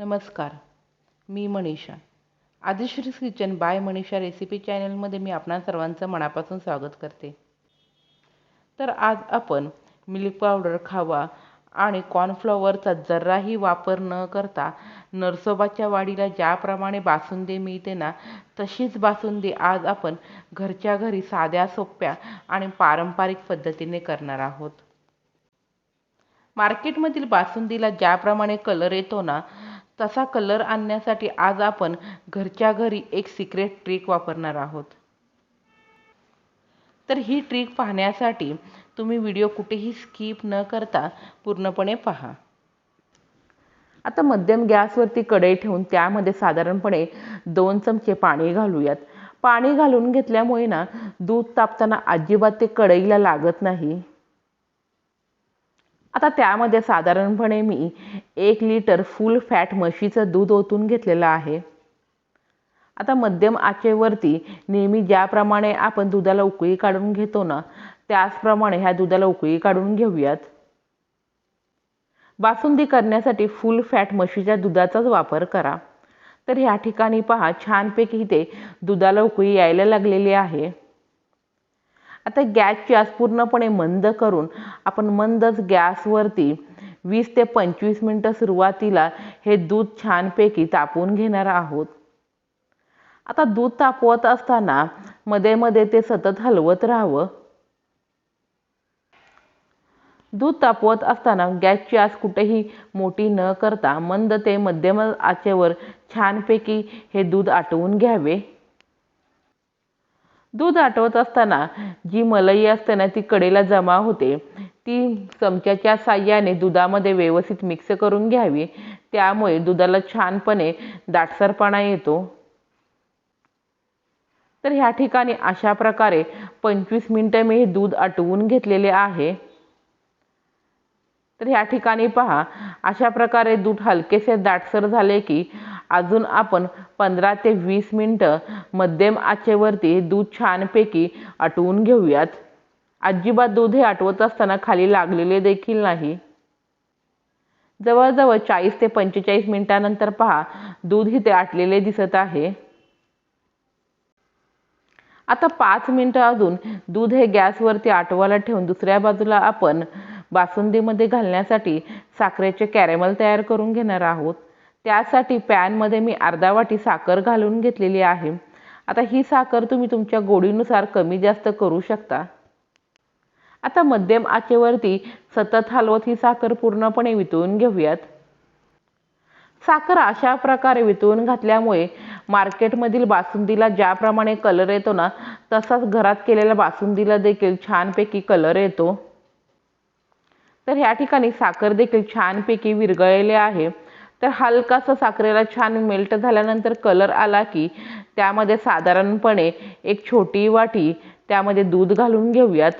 नमस्कार. मी Manisha. Aadishree's kitchen by Manisha recipe चॅनलमध्ये मी आपणा सर्वांचं मनापासून स्वागत करते. तर आज आपण मिल्क पावडर खावा आणि कॉर्नफ्लॉवरचा जराही वापर न करता नरसोबाच्या वाडीला ज्याप्रमाणे बासुंदी मिळते ना तशीच बासुंदी आज आपण घरच्या घरी साध्या सोप्या आणि पारंपरिक पद्धतीने करणार आहोत. मार्केटमधील बासुंदीला ज्याप्रमाणे कलर येतो ना तसा कलर आणण्यासाठी आज आपण घरच्या घरी एक सिक्रेट ट्रिक वापरणार आहोत. तर ही ट्रिक पाहण्यासाठी तुम्ही व्हिडिओ कुठेही स्किप न करता पूर्णपणे पहा. आता मध्यम गॅसवरती कढई ठेवून त्यामध्ये साधारणपणे दोन चमचे पाणी घालूयात. पाणी घालून घेतल्यामुळे ना दूध तापताना अजिबात ते कढईला लागत नाही. आता त्यामध्ये साधारणपणे मी एक लिटर फुल फॅट म्हशीचं दूध ओतून घेतलेलं आहे. आता मध्यम आचेवरती नेहमी ज्याप्रमाणे आपण दुधाला उकळी काढून घेतो ना त्याचप्रमाणे ह्या दुधाला उकळी काढून घेऊयात. बासुंदी करण्यासाठी फुल फॅट म्हशीच्या दुधाचाच वापर करा. तर ह्या ठिकाणी पहा छानपैकी ते दुधाला उकळी यायला लागलेली आहे. आता गॅसची आज पूर्णपणे मंद करून आपण मंदच गॅसवरती वीस ते पंचवीस मिनटं सुरुवातीला हे दूध छानपैकी तापवून घेणार आहोत. आता दूध तापवत असताना मध्ये मध्ये ते सतत हलवत राहावं. दूध तापवत असताना गॅसची आस कुठेही मोठी न करता मंद ते मध्यम आचेवर छानपैकी हे दूध आटवून घ्यावे. दूध आटवत असताना जी मलई असते ना ती कडेला जमा होते. ती चमच्याच्या साह्याने दुधामध्ये व्यवस्थित मिक्स करून घ्यावी. त्यामुळे दुधाला छानपणे दाटसरपणा येतो. तर ह्या ठिकाणी अशा प्रकारे पंचवीस मिनटं मी हे दूध आटवून घेतलेले आहे. तर ह्या ठिकाणी पहा अशा प्रकारे दूध हलकेसे दाटसर झाले की अजून आपण पंधरा ते वीस मिनटं मध्यम आचेवरती दूध छानपैकी आटवून घेऊयात. अजिबात दूध हे आटवत असताना खाली लागलेले देखील नाही. जवळजवळ चाळीस ते पंचेचाळीस मिनिटानंतर पहा दूध इथे आटलेले दिसत आहे. आता पाच मिनटं अजून दूध हे गॅसवरती आटवायला ठेवून दुसऱ्या बाजूला आपण बासुंदीमध्ये घालण्यासाठी साखरेचे कॅरेमल तयार करून घेणार आहोत. त्यासाठी पॅनमध्ये मी अर्धा वाटी साखर घालून घेतलेली आहे. आता ही साखर तुम्ही तुमच्या गोडीनुसार कमी जास्त करू शकता. आता मध्यम आचेवरती सतत हलवत ही साखर पूर्णपणे वितळून घेऊयात. साखर अशा प्रकारे वितळून घातल्यामुळे मार्केटमधील बासुंदीला ज्याप्रमाणे कलर येतो ना तसाच घरात केलेल्या बासुंदीला देखील छानपैकी कलर येतो. तर ह्या ठिकाणी साखर देखील छानपैकी विरघळलेले आहे. तर हलकासा साखरेला छान मेल्ट झाल्यानंतर कलर आला की त्यामध्ये साधारणपणे एक छोटी वाटी त्यामध्ये दूध घालून घेऊयात.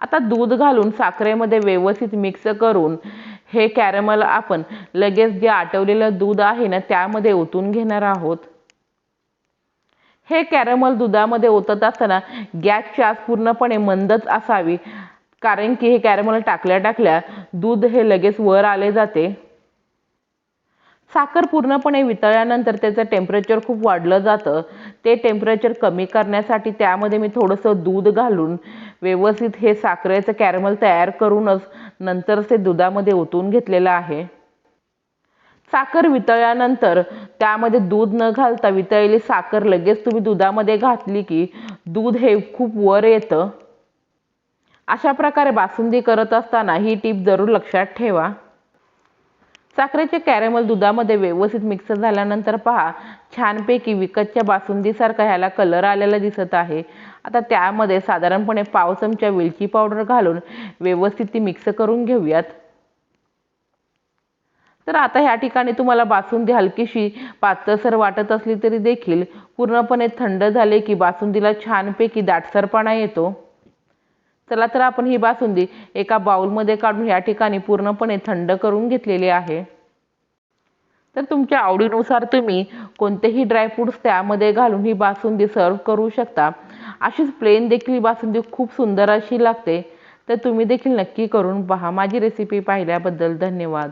आता दूध घालून साखरेमध्ये व्यवस्थित मिक्स करून हे कॅरमल आपण लगेच जे आटवलेलं दूध आहे ना त्यामध्ये ओतून घेणार आहोत. हे कॅरमल दुधामध्ये ओतत असताना गॅसची आस पूर्णपणे मंदच असावी कारण की हे कॅरमल टाकल्या टाकल्या दूध हे लगेच वर आले जाते. साखर पूर्णपणे वितळल्यानंतर त्याचं टेम्परेचर खूप वाढलं जातं. ते टेम्परेचर कमी करण्यासाठी त्यामध्ये मी थोडंसं दूध घालून व्यवस्थित हे साखरेचं कॅरमल तयार करूनच नंतर ते दुधामध्ये ओतून घेतलेलं आहे. साखर वितळल्यानंतर त्यामध्ये दूध न घालता वितळलेली साखर लगेच तुम्ही दुधामध्ये घातली की दूध हे खूप वर येतं. अशा प्रकारे बासुंदी करत असताना ही टीप जरूर लक्षात ठेवा. साखरेचे कॅरेमल दुधामध्ये व्यवस्थित मिक्स झाल्यानंतर पहा छानपैकी विकतच्या बासुंदीसारखा ह्याला कलर आलेला दिसत आहे. आता त्यामध्ये साधारणपणे पाव चमचा वेलची पावडर घालून व्यवस्थित ती मिक्स करून घेऊयात. तर आता ह्या ठिकाणी तुम्हाला बासुंदी हलकीशी पातळसर वाटत असली तरी देखील पूर्णपणे थंड झाले की बासुंदीला छानपैकी दाटसरपणा येतो. चला तर आपण ही बासुंदी एका बाउलमध्ये काढून या ठिकाणी पूर्णपणे थंड करून घेतलेली आहे. तर तुमच्या आवडीनुसार तुम्ही कोणतेही ड्रायफ्रूट्स त्यामध्ये घालून ही बासुंदी सर्व करू शकता. अशीच प्लेन देखील बासुंदी खूप सुंदर अशी लागते. तर तुम्ही देखील नक्की करून पहा. माझी रेसिपी पाहिल्याबद्दल धन्यवाद.